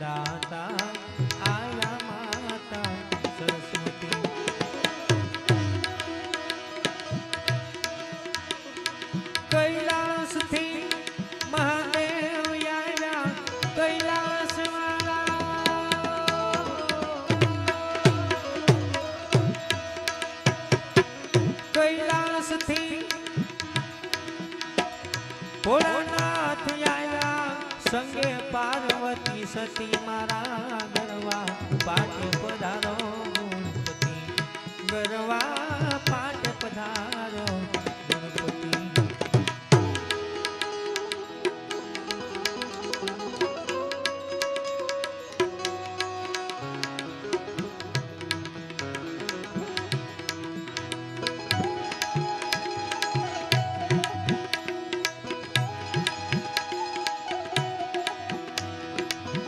દાતા આયા માતા સરસ્વતી કૈલાસથી મહાદેવ આવ્યા કૈલાસ કૈલાસથી આવ્યા સંગે પાર્વતી સતી મારા ગરવા પાઠ પધારો ગરવા પાઠ પધારો.